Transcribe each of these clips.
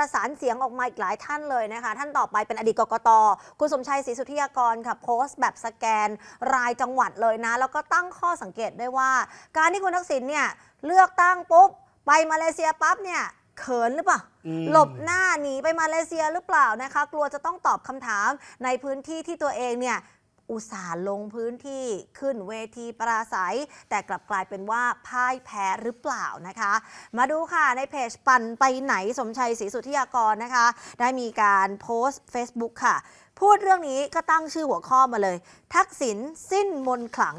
ประสานเสียงออกมาอีกหลายท่านเลยนะคะ ท่านต่อไปเป็นอดีตกกตคุณสมชัยศรีสุทธิยากรค่ะโพสต์แบบสแกนรายจังหวัดเลยนะ แล้วก็ตั้งข้อสังเกตด้วยว่า การที่คุณทักษิณเนี่ยเลือกตั้งปุ๊บไปมาเลเซียปั๊บเนี่ยเขินหรือเปล่าอืมหลบหน้าหนีไปมาเลเซียหรือเปล่านะคะ กลัวจะต้องตอบคำถามในพื้นที่ที่ตัวเองเนี่ย อุตส่าห์ลงพื้นที่ขึ้นเวทีปราศัย แต่กลับกลายเป็นว่าพ่ายแพ้หรือเปล่านะคะ มาดูค่ะในเพจปั่นไปไหนสมชัยศรีสุทธิยากรนะคะ ได้มีการโพสต์ Facebook ค่ะ พูดเรื่องนี้ก็ตั้งชื่อหัวข้อมาเลย ทักษิณสิ้นมนขลัง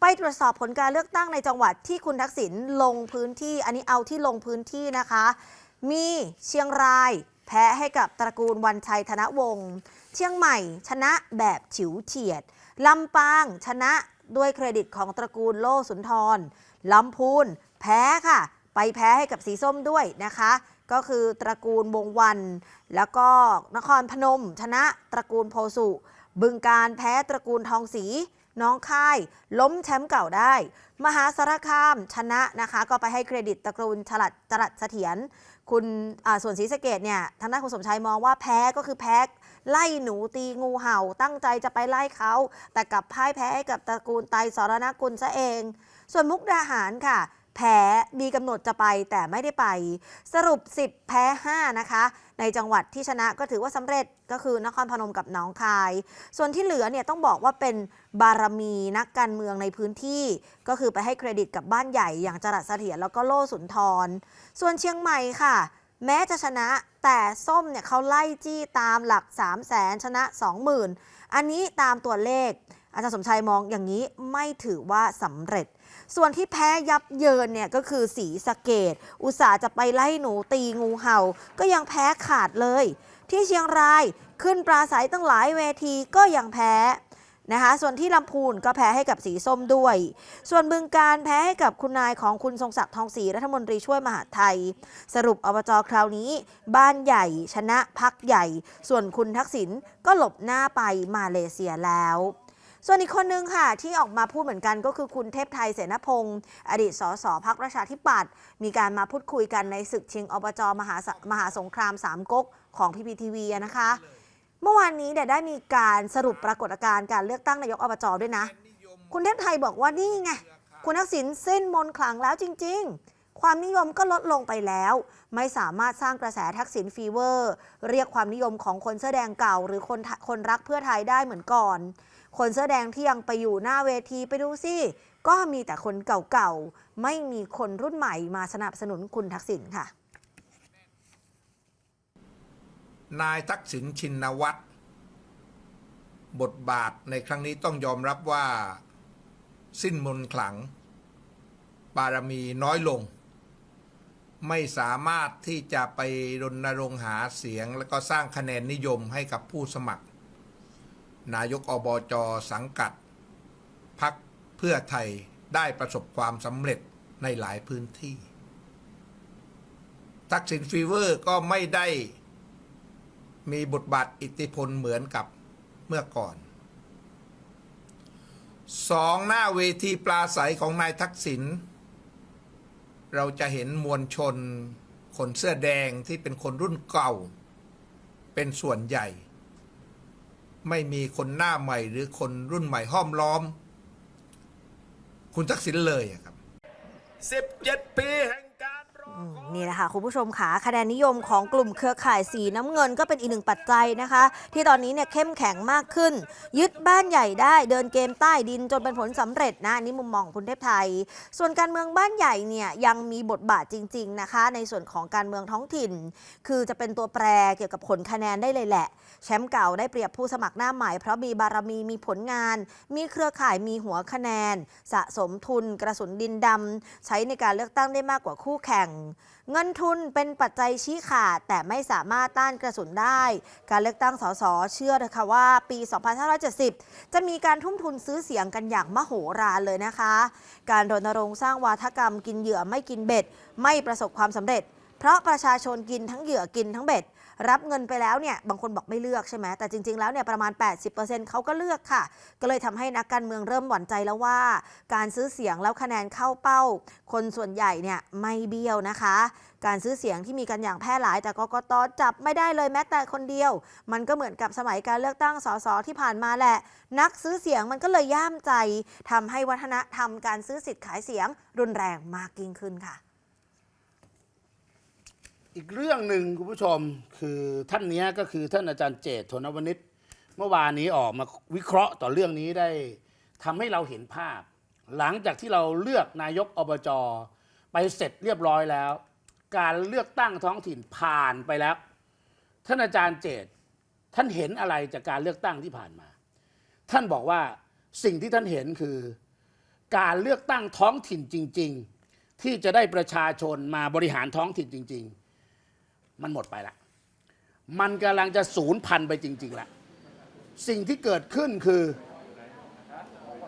ไปตรวจสอบผลการเลือกตั้งในจังหวัดที่คุณทักษิณลงพื้นที่ อันนี้เอาที่ลงพื้นที่นะคะ มีเชียงราย แพ้ให้กับตระกูลวันชัยธนวงศ์ เชียงใหม่ชนะแบบฉิวเฉียด ลำปางชนะด้วยเครดิตของตระกูลโลสุนทร ลำพูนแพ้ค่ะ ไปแพ้ให้กับสีส้มด้วยนะคะ ก็คือตระกูลวงวัน แล้วก็นครพนม ชนะตระกูลโพสุ บึงการแพ้ตระกูลทองศรีน้องค่าย ล้มแชมป์เก่าได้ มหาสารคามชนะนะคะ ก็ไปให้เครดิตตระกูลฉลัดจรัสเสถียรคุณส่วนศรีสะเกดเนี่ยทางด้านคุณสมชายมองว่าแพ้ก็คือแพ้ ไล่หนูตีงูเห่า ตั้งใจจะไปไล่เขา แต่กลับพ่ายแพ้ให้กับตระกูลไตสรณกุลซะเอง ส่วนมุกดาหารค่ะ แพ้มีกำหนดจะไปแต่ไม่ได้ไป สรุป 10 แพ้ 5 นะคะ ในจังหวัดที่ชนะก็ถือว่าสำเร็จก็คือนครพนมกับหนองคาย ส่วนที่เหลือเนี่ยต้องบอกว่าเป็นบารมีนักการเมืองในพื้นที่ ก็คือไปให้เครดิตกับบ้านใหญ่อย่างจรัสเสถียรแล้วก็โล่สุนทร ส่วนเชียงใหม่ค่ะ แม้จะชนะแต่ส้มเนี่ยเขาไล่จี้ตามหลัก 3 0 0แสนชนะ 20,000 อันนี้ตามตัวเลข อาจารย์สมชัยมองอย่างนี้ไม่ถือว่าสำเร็จ ส่วนที่แพ้ยับเยินเนี่ยก็คือสีสะเกตอุตสาห์จะไปไล่หนูตีงูเห่า ก็ยังแพ้ขาดเลย ที่เชียงรายขึ้นปราศัยตั้งหลายเวทีก็ยังแพ้ นะคะส่วนที่ลำพูนก็แพ้ให้กับสีส้มด้วย ส่วนบึงการแพ้ให้กับคุณนายของคุณทรงศักดิ์ทองศรีรัฐมนตรีช่วยมหาไทย สรุปอบจคราวนี้ บ้านใหญ่ชนะพักใหญ่ ส่วนคุณทักษิณก็หลบหน้าไปมาเลเซียแล้วส่วนอีกคนนึงค่ะ ที่ออกมาพูดเหมือนกันก็คือคุณเทพไทยเสนาพงศ์อดีตสสพักประชาธิปัตย์มีการมาพูดคุยกันในศึกชิงอบจมหามหาสงครามสามก๊กของพีพีทีวีนะคะ เมื่อวานนี้เนี่ยได้มีการสรุปปรากฏการณ์การเลือกตั้งนายกอบจด้วยนะ คุณเทพไทยบอกว่านี่ไง คุณทักษิณเส้นมนขลังแล้วจริง ๆ ความนิยมก็ลดลงไปแล้ว ไม่สามารถสร้างกระแสทักษิณฟีเวอร์ เรียกความนิยมของคนเสื้อแดงเก่า หรือคนคนรักเพื่อไทยได้เหมือนก่อน คนเสื้อแดงที่ยังไปอยู่หน้าเวทีไปดูสิก็มีแต่คนเก่าๆไม่มีคนรุ่นใหม่มาสนับสนุนคุณทักษิณค่ะ นายทักษิณชินวัตร บทบาทในครั้งนี้ต้องยอมรับว่า สิ้นมนขลัง บารมีน้อยลง ไม่สามารถที่จะไปรณรงค์หาเสียง และก็สร้างคะแนนนิยมให้กับผู้สมัคร นายกอบจสังกัดพักเพื่อไทยได้ประสบความสำเร็จในหลายพื้นที่ ทักษิณฟีเวอร์ก็ไม่ได้ มีบทบาทอิทธิพลเหมือนกับเมื่อก่อนสองหน้าเวทีปลาใสของนายทักษิณเราจะเห็นมวลชน คนเสื้อแดงที่เป็นคนรุ่นเก่า เป็นส่วนใหญ่ ไม่มีคนหน้าใหม่หรือคนรุ่นใหม่ห้อมล้อม คุณทักษิณเลยครับ 17 ปีแห่งการรอคอยนี่แหละค่ะคุณผู้ชมค่ะคะแนนนิยมของกลุ่มเครือข่ายสีน้ำเงินก็เป็นอีกหนึ่งปัจจัยนะคะ ที่ตอนนี้เนี่ยเข้มแข็งมากขึ้น ยึดบ้านใหญ่ได้เดินเกมใต้ดินจนเป็นผลสำเร็จนะอันนี่มุมมองคุณเทพไทย ส่วนการเมืองบ้านใหญ่เนี่ยยังมีบทบาทจริง ๆนะคะ ในส่วนของการเมืองท้องถิ่น คือจะเป็นตัวแปรเกี่ยวกับผลคะแนนได้เลยแหละ แชมป์เก่าได้เปรียบผู้สมัครหน้าใหม่เพราะมีบารมีมีผลงาน มีเครือข่ายมีหัวคะแนน สะสมทุนกระสุนดินดำใช้ในการเลือกตั้งได้มากกว่าคู่แข่งเงินทุนเป็นปัจจัยชี้ขาด แต่ไม่สามารถต้านกระสุนได้ การเลือกตั้งสสเชื่อนะคะว่าปี 2570 จะมีการทุ่มทุนซื้อเสียงกันอย่างมโหฬารเลยนะคะ การรณรงค์สร้างวาทกรรมกินเหยื่อไม่กินเบ็ด ไม่ประสบความสำเร็จ เพราะประชาชนกินทั้งเหยื่อกินทั้งเบ็ด รับเงินไปแล้วเนี่ยบางคนบอกไม่เลือกใช่ไหมแต่จริง ๆ แล้วเนี่ยประมาณ 80%เขาก็เลือกค่ะ ก็เลยทำให้นักการเมืองเริ่มหวั่นใจแล้วว่า การซื้อเสียงแล้วคะแนนเข้าเป้า คนส่วนใหญ่เนี่ยไม่เบี้ยวนะคะ การซื้อเสียงที่มีกันอย่างแพร่หลาย แต่กกตจับไม่ได้เลยแม้แต่คนเดียว มันก็เหมือนกับสมัยการเลือกตั้งสสที่ผ่านมาแหละ นักซื้อเสียงมันก็เลยย่ามใจทำให้วัฒนธรรมการซื้อสิทธิ์ขายเสียงรุนแรงมากยิ่งขึ้นค่ะ อีกเรื่องหนึ่งคุณผู้ชมคือท่านนี้ก็คือท่านอาจารย์เจตโทนวนิชเมื่อวานนี้ออกมาวิเคราะห์ต่อเรื่องนี้ได้ทำให้เราเห็นภาพ หลังจากที่เราเลือกนายกอบจไปเสร็จเรียบร้อยแล้ว การเลือกตั้งท้องถิ่นผ่านไปแล้ว ท่านอาจารย์เจตท่านเห็นอะไรจากการเลือกตั้งที่ผ่านมา ท่านบอกว่าสิ่งที่ท่านเห็นคือ การเลือกตั้งท้องถิ่นจริง ๆ ที่จะได้ประชาชนมาบริหารท้องถิ่นจริง ๆ มันหมดไปละ มันกำลังจะสูญพันธุ์ไปจริงๆละสิ่งที่เกิดขึ้นคือ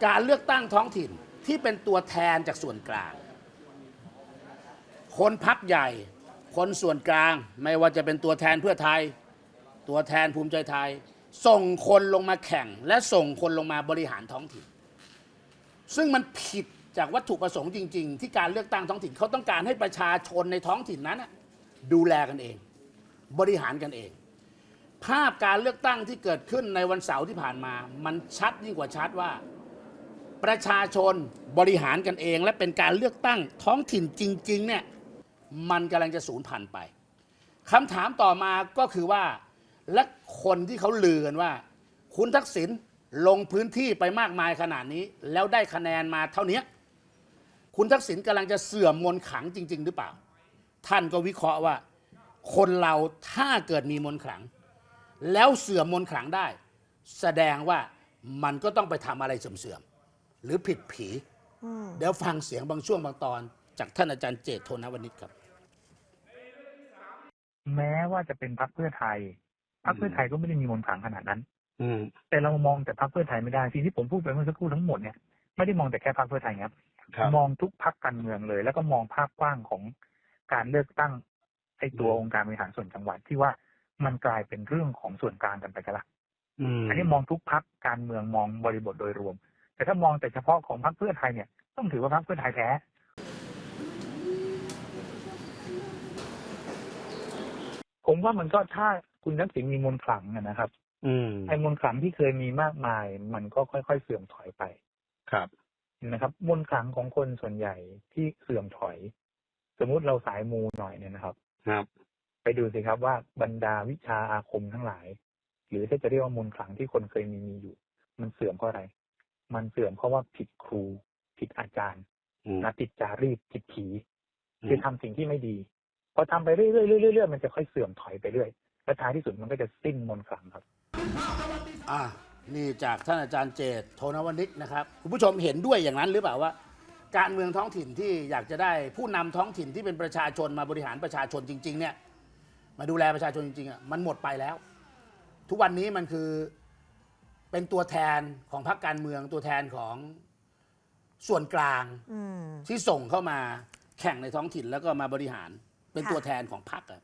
การเลือกตั้งท้องถิ่นที่เป็นตัวแทนจากส่วนกลาง คนพักใหญ่ คนส่วนกลางไม่ว่าจะเป็นตัวแทนเพื่อไทย ตัวแทนภูมิใจไทย ส่งคนลงมาแข่ง และส่งคนลงมาบริหารท้องถิ่น ซึ่งมันผิดจากวัตถุประสงค์จริง ๆ ที่การเลือกตั้งท้องถิ่นเขาต้องการให้ประชาชนในท้องถิ่นนั้นนะ ดูแลกันเอง บริหารกันเอง ภาพการเลือกตั้งที่เกิดขึ้นในวันเสาร์ที่ผ่านมา มันชัดยิ่งกว่าชัดว่า ประชาชนบริหารกันเอง และเป็นการเลือกตั้งท้องถิ่นจริง ๆ เนี่ยมันกำลังจะสูญพันธุ์ไปคำถามต่อมาก็คือว่า และคนที่เขาลือกันว่า คุณทักษิณลงพื้นที่ไปมากมายขนาดนี้ แล้วได้คะแนนมาเท่านี้คุณทักษิณกำลังจะเสื่อมมนขังจริง ๆ หรือเปล่า ท่านก็วิเคราะห์ว่า คนเราถ้าเกิดมีมนต์ขลัง แล้วเสื่อมมนต์ขลังได้ แสดงว่ามันก็ต้องไปทำอะไรเสื่อมๆหรือผิดผีอืมเดี๋ยวฟังเสียงบางช่วงบางตอน จากท่านอาจารย์เจตโทนวนิชครับ แม้ว่าจะเป็นพรรคเพื่อไทยพรรคเพื่อไทยก็ไม่ได้มีมนต์ขลังขนาดนั้น อืมแต่เรามองแต่พรรคเพื่อไทยไม่ได้สิ่งที่ผมพูดไปเมื่อสักครู่ทั้งหมดเนี่ยไม่ได้มองแต่แค่พรรคเพื่อไทยครับครับมองทุกพรรคการเมืองเลย แล้วก็มองภาพกว้างของ การเลือกตั้งไอ้ตัวองค์การบริหารส่วนจังหวัดที่ว่ามันกลายเป็นเรื่องของส่วนกลางกันไปกันละอืมอันนี้มองทุกพรรคการเมืองมองบริบทโดยรวม แต่ถ้ามองแต่เฉพาะของพรรคเพื่อไทยเนี่ยต้องถือว่าพรรคเพื่อไทยแพ้ผมว่ามันก็ถ้าคุณทักษิณมีมนต์ขลังอะนะครับ อืมไอ้มนต์ขลังที่เคยมีมากมาย มันก็ค่อยๆเสื่อมถอยไป ครับนะครับ มนต์ขลังของคนส่วนใหญ่ที่เสื่อมถอย สมมุติเราสายมูหน่อยเนี่ยนะครับ ครับ ไปดูสิครับว่าบรรดาวิชาอาคมทั้งหลาย หรือถ้าจะเรียกว่ามนต์ขลังที่คนเคยมีมีอยู่ มันเสื่อมเพราะอะไร มันเสื่อมเพราะว่าผิดครู ผิดอาจารย์อืมนะผิดจารีตผิดผีอืมคือทำสิ่งที่ไม่ดีพอทำไปเรื่อยๆเรื่อยๆเรื่อยๆมันจะค่อยเสื่อมถอยไปเรื่อยและท้ายที่สุดมันก็จะสิ้นมนต์ขลังครับ อ่านี่จากท่านอาจารย์เจตโทนวนิชนะครับ คุณผู้ชมเห็นด้วยอย่างนั้นหรือเปล่าว่า การเมืองท้องถิ่นที่อยากจะได้ผู้นำท้องถิ่นที่เป็นประชาชนมาบริหารประชาชนจริง ๆ เนี่ย มาดูแลประชาชนจริงๆอะมันหมดไปแล้ว ทุกวันนี้มันคือเป็นตัวแทนของพรรคการเมืองตัวแทนของส่วนกลางอืม ที่ส่งเข้ามาแข่งในท้องถิ่นแล้วก็มาบริหาร เป็นค่ะ ตัวแทนของพรรคอะ